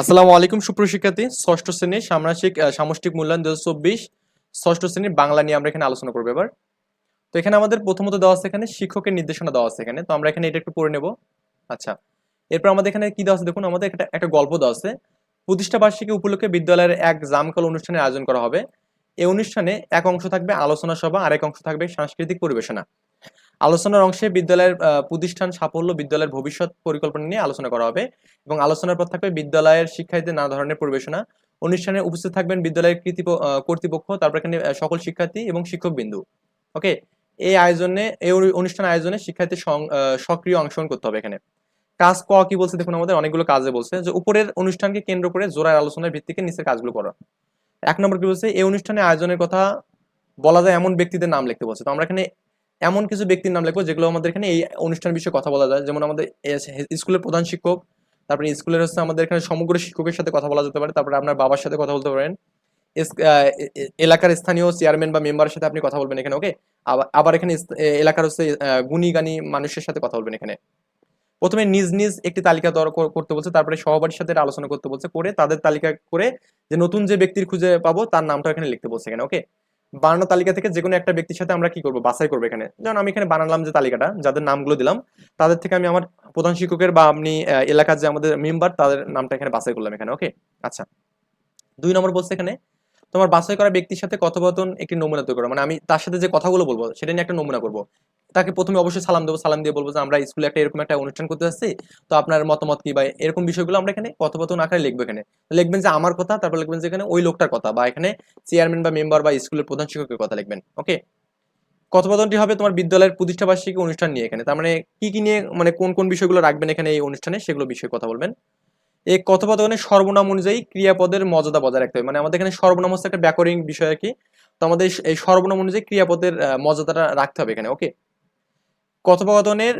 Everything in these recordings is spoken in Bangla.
আসসালামু আলাইকুম সুপ্রশিক্ষার্থী ষষ্ঠ শ্রেণির সামনাসিক আহ, সামষ্টিক মূল্যায়ন দু হাজার চব্বিশ। ষষ্ঠ শ্রেণির বাংলা নিয়ে আমরা এখানে আলোচনা করব এবার। তো এখানে আমাদের প্রথমত দেওয়া আছে এখানে শিক্ষকের নির্দেশনা দেওয়া আছে এখানে। তো আমরা এখানে এটা একটু পড়ে নেব। আচ্ছা এরপর আমাদের এখানে কি দেওয়া আছে? দেখুন আমাদের একটা একটা গল্প দেওয়া আছে। প্রতিষ্ঠা বার্ষিকী উপলক্ষে বিদ্যালয়ের এক জামকাল অনুষ্ঠানের আয়োজন করা হবে। এই অনুষ্ঠানে এক অংশ থাকবে আলোচনা সভা আর এক অংশ থাকবে সাংস্কৃতিক পরিবেশনা। আলোচনার অংশে বিদ্যালয়ের প্রতিষ্ঠান সাফল্য বিদ্যালয়ের ভবিষ্যৎ পরিকল্পনা নিয়ে আলোচনা করা হবে এবং আলোচনার পর থাকবে বিদ্যালয়ের শিক্ষার্থীদের নানা ধরনের পরিবেশনা। অনুষ্ঠানে উপস্থিত থাকবেন বিদ্যালয়ের আহ, কর্তৃপক্ষ তারপর এখানে সকল শিক্ষার্থী এবং শিক্ষক বিন্দু ওকে এই আয়োজনে এই অনুষ্ঠান আয়োজনে শিক্ষার্থী সক্রিয় অংশগ্রহণ করতে হবে এখানে। কাজ ক কি বলছে দেখুন আমাদের অনেকগুলো কাজে বলছে। যে উপরের অনুষ্ঠানকে কেন্দ্র করে জোড়ার আলোচনার ভিত্তিকে নিচের কাজগুলো করো। এক নম্বর কি বলছে? এই অনুষ্ঠানে আয়োজনের কথা বলা যায় এমন ব্যক্তিদের নাম লিখতে বলছে। তো আমরা এখানে এমন কিছু ব্যক্তির নাম লিখব যেগুলো আমাদের এখানে এই অনুষ্ঠান বিষয়ে কথা বলা যায়। যেমন আমাদের স্কুলের প্রধান শিক্ষক তারপরে স্কুলের হচ্ছে আমাদের এখানে সমগ্র শিক্ষকের সাথে কথা বলা যেতে পারে। তারপরে আপনার বাবার সাথে কথা বলতে পারেন। এলাকার স্থানীয় চেয়ারম্যান বা মেম্বারের সাথে আপনি কথা বলবেন এখানে ওকে? আবার এখানে এলাকার হচ্ছে আহ, গুণী গানী মানুষের সাথে কথা বলবেন এখানে। প্রথমে নিজ নিজ একটি তালিকা দর করতে বলছে তারপরে সহপাঠীর সাথে আলোচনা করতে বলছে করে তাদের তালিকা করে যে নতুন যে ব্যক্তির খুঁজে পাবো তার নামটা এখানে লিখতে বলছে এখানে ওকে? বানানো তালিকা থেকে যে কোনো একটা ব্যক্তির সাথে আমরা কি করব? বাছাই করব এখানে। যেমন আমি এখানে বানালাম যে তালিকাটা, যাদের নামগুলো দিলাম, তাদের থেকে আমি আমার প্রধান শিক্ষকের বা আপনি এলাকার যে আমাদের মেম্বার তাদের নামটা এখানে বাছাই করলাম এখানে ওকে আচ্ছা। দুই নম্বর বলছে এখানে তোমার বাছাই করা ব্যক্তির সাথে কথোপকথন একটি নমুনা তৈরি করো। মানে আমি তার সাথে যে কথাগুলো বলব, সেটা নিয়ে একটা নমুনা করব। তাকে প্রথমে অবশ্যই সালাম দেবো, সালাম দিয়ে বলব যে আমরা স্কুলে একটা এরকম একটা অনুষ্ঠান করতে যাচ্ছি, তো আপনার মতামত কি বা এরকম বিষয়গুলো আমরা এখানে কথোপকথন আকারে লিখব এখানে। লিখবেন যে আমার কথা, তারপর লিখবেন যে এখানে ওই লোকটার কথা বা এখানে চেয়ারম্যান বা মেম্বার বা স্কুলের প্রধান শিক্ষকের কথা লিখবেন, ওকে? কথোপকথনটি হবে তোমার বিদ্যালয়ের প্রতিষ্ঠাবার্ষিকী অনুষ্ঠান নিয়ে এখানে। তার মানে কি কি নিয়ে মানে কোন কোন বিষয়গুলো রাখবেন এখানে এই অনুষ্ঠানে, সেগুলো বিষয়ে কথা বলবেন। এই কথোপকথনের সর্বনাম অনুযায়ী ক্রিয়াপদের মর্যাদা বজায় রাখতে হবে। মানে আমাদের এখানে সর্বনাম হচ্ছে একটা ব্যাকরণ বিষয় আর কি। তো আমাদের এই- সর্বনাম অনুযায়ী ক্রিয়াপদের মর্যাদাটা রাখতে হবে এখানে ওকে কথোপকথনের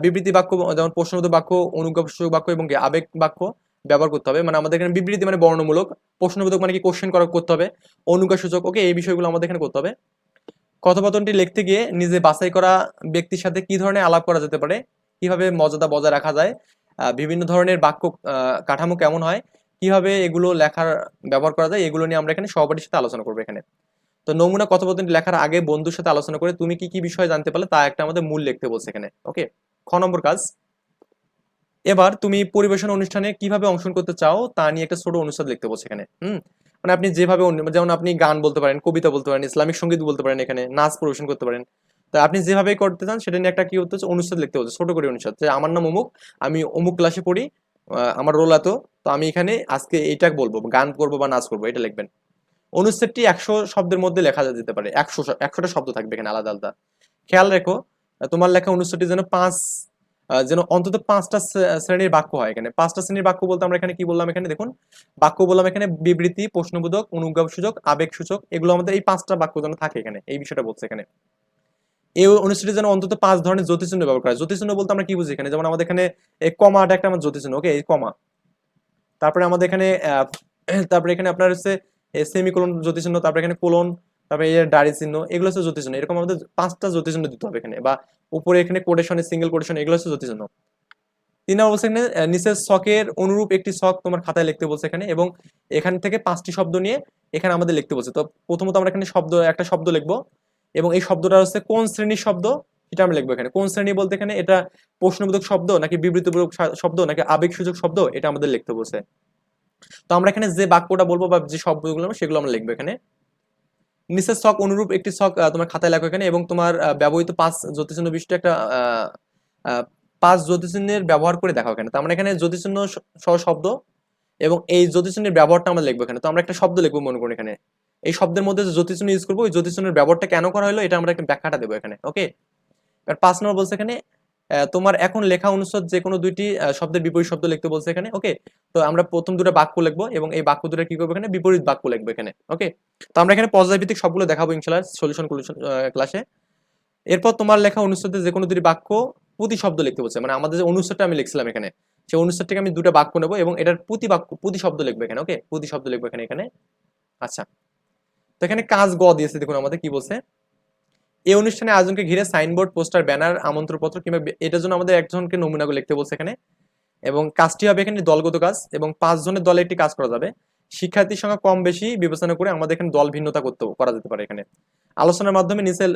বিবৃতি বাক্য, যেমন প্রশ্নবোধক বাক্য অনুজ্ঞাসূচক বাক্য এবং আবেগ বাক্য ব্যবহার করতে হবে। মানে আমাদের এখানে বিবৃতি মানে বর্ণমূলক, প্রশ্নবোধক মানে কি কোশ্চেন করা করতে হবে, অনুজ্ঞাসূচক ওকে এই বিষয়গুলো আমাদের এখানে করতে হবে। কথোপকথনটি লিখতে গিয়ে নিজে বাছাই করা ব্যক্তির সাথে কি ধরনের আলাপ করা যেতে পারে, কীভাবে মর্যাদা বজায় রাখা যায় বিভিন্ন ধরনের বাক্য কাঠামো কেমন হয়, কীভাবে এগুলো লেখার ব্যবহার করা যায়, এগুলো নিয়ে আমরা এখানে সহপাঠীর সাথে আলোচনা করব এখানে। তো নমুনা কথোপকথনটি লেখার আগে বন্ধুর সাথে আলোচনা করে তুমি কি কি বিষয় জানতে পারলে তা একটা আমাদের মূল লিখতে বলছে এখানে ওকে খ নম্বর কাজ। এবার তুমি পরিবেশন অনুষ্ঠানে কীভাবে অংশগ্রহণ করতে চাও, তা নিয়ে একটা ছোট অনুচ্ছেদ লিখতে বলছে এখানে, হুম? মানে আপনি যেভাবে যেমন আপনি গান বলতে পারেন, কবিতা বলতে পারেন, ইসলামিক সংগীত বলতে পারেন এখানে, নাচ পরিবেশন করতে পারেন। তো আপনি যেভাবে করতে চান, সেটা নিয়ে একটা কি হচ্ছে অনুচ্ছেদ লিখতে হচ্ছে ছোট করে অনুচ্ছেদ। যে আমার নাম অমুক, আমি অমুক ক্লাসে পড়ি আমার রোল এত, তো আমি এখানে আজকে এইটা বলব, গান করব বা নাচ করব, এটা লিখবেন। অনুচ্ছেদটি একশো শব্দের মধ্যে লেখা যেতে পারে, একশো একশোটা শব্দ থাকবে এখানে আলাদা আলাদা। খেয়াল রেখো তোমার লেখা অনুচ্ছেদটি যেন পাঁচ যেন অন্তত পাঁচটা শ্রেণির বাক্য হয় এখানে। পাঁচটা শ্রেণির বাক্য বলতে আমরা এখানে কি বললাম এখানে? দেখুন, বাক্য বললাম এখানে বিবৃতি, প্রশ্নবোধক অনুজ্ঞাসূচক আবেগ সূচক এগুলো আমাদের এই পাঁচটা বাক্য যেন থাকে এখানে, এই বিষয়টা বলছে এখানে। এই অনুচ্ছেদে যেন অন্তত পাঁচ ধরনের জ্যোতিচিহ্ন ব্যবহার করা জ্যোতিচিহ্ন বলতে আমরা কি বুঝি এখানে? যেমন আমাদের এখানে কমাটা একটা আমার জ্যোতিচিহ্ন, ওকে, এই কমা। তারপরে আমাদের এখানে তারপরে এখানে আপনার হচ্ছে সেমিকোলন জ্যোতিচিহ্ন, তারপরে এখানে কোলন, তারপরে এই দাড়ি চিহ্ন, এগুলো হচ্ছে জ্যোতিচিহ্ন। এরকম আমাদের পাঁচটা জ্যোতিচিহ্ন দিতে হবে এখানে, বা উপরে এখানে কোটেশনে সিঙ্গেল কোটেশন এগুলো হচ্ছে জ্যোতিচিহ্ন। তিন নম্বর বলছে এখানে নিচের শখের অনুরূপ একটি শখ তোমার খাতায় লিখতে বলছে এখানে, এবং এখান থেকে পাঁচটি শব্দ নিয়ে এখানে আমাদের লিখতে বলছে। তো প্রথমত আমরা এখানে শব্দ, একটা শব্দ লিখব। এবং এই শব্দটা হচ্ছে কোন শ্রেণির শব্দ? এটা আমি লিখব এখানে। কোন শ্রেণি বলতে এখানে এটা প্রশ্নবোধক শব্দ নাকি বিবৃতিবোধক শব্দ নাকি আবেগসূচক শব্দ? এটা আমাদের লিখতে বসে তো আমরা এখানে যে বাক্যটা বলব বা যে শব্দগুলো সেগুলো আমরা লিখব এখানে। নিচের শখ অনুরূপ একটি শখ তোমার খাতায় লেখো এখানে, এবং তোমার ব্যবহৃত পাঁচ জ্যোতিচিহ্ন বিশিষ্ট একটা পাঁচ জ্যোতিচিহ্নের ব্যবহার করে দেখাও এখানে। তো আমরা এখানে জ্যোতিচিহ্ন স- সহ শব্দ এবং এই জ্যোতিচিহ্নের ব্যবহারটা আমরা লিখব এখানে। তো আমরা একটা শব্দ লিখব মনে করুন এখানে। এই শব্দের মধ্যে যে জ্যোতিচিহ্ন ইউজ করব, ওই জ্যোতিচিহ্নের ব্যবহারটা কেন করা হলো, এটা আমরা একটা ব্যাখ্যাটা দেবো এখানে ওকে এবার পাঁচ নম্বর বলছে এখানে তোমার এখন লেখা অনুচ্ছেদ যে কোনো দুইটি শব্দের বিপরীত শব্দ লিখতে বলছে এখানে ওকে তো আমরা প্রথম দুটো বাক্য লিখব এবং এই বাক্য দুটো কি করব এখানে? বিপরীত বাক্য লিখব এখানে ওকে তো আমরা এখানে পর্যায়ভিত্তিক সবগুলো দেখাবো ইনশাল্লাহ সলিউশন ক্লাসে এরপর তোমার লেখা অনুচ্ছেদে যে কোনো দুটি বাক্য প্রতি শব্দ লিখতে বলছে মানে আমাদের যে অনুচ্ছেদটা আমি লিখছিলাম এখানে, সেই অনুচ্ছেদ থেকে আমি দুটো বাক্য নেব এবং এটার প্রতি বাক্য, প্রতি শব্দ লিখব এখানে ওকে প্রতি শব্দ লিখব এখানে এখানে। আচ্ছা। তো এখানে কাজ গ দিয়েছে, দেখুন আমাদের কি বলছে? এই অনুষ্ঠানে আয়োজনকে ঘিরে সাইনবোর্ড, পোস্টার, ব্যানার, আমন্ত্রণপত্র কিংবা এটার জন্য আমাদের একজনকে নমুনাগুলো লিখতে বলছে এখানে। এবং কাজটি হবে এখানে দলগত কাজ এবং পাঁচ জনের দলে একটি কাজ করা যাবে। শিক্ষার্থীর সংখ্যা কম বেশি বিবেচনা করে আমাদের এখানে দল ভিন্নতা করতে করা যেতে পারে এখানে। আলোচনার মাধ্যমে নিজের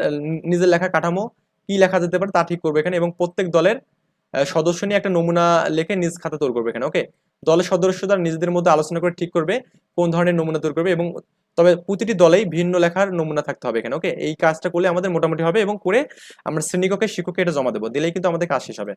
নিজের লেখা কাঠামো কি লেখা যেতে পারে তা ঠিক করবে এখানে এবং প্রত্যেক দলের সদস্য নিয়ে একটা নমুনা লিখে নিজ খাতা তৈরি করবে এখানে ওকে দলের সদস্য সদস্যরা নিজেদের মধ্যে আলোচনা করে ঠিক করবে, কোন ধরনের নমুনা তৈরি করবে এবং তবে প্রতিটি দলেই ভিন্ন লেখার নমুনা থাকতে হবে এখানে ওকে এই কাজটা করলে আমাদের মোটামুটি হবে এবং করে আমরা শ্রেণীকক্ষে শিক্ষককে এটা জমা দেবো, দিলেই কিন্তু আমাদের কাজ শেষ হবে।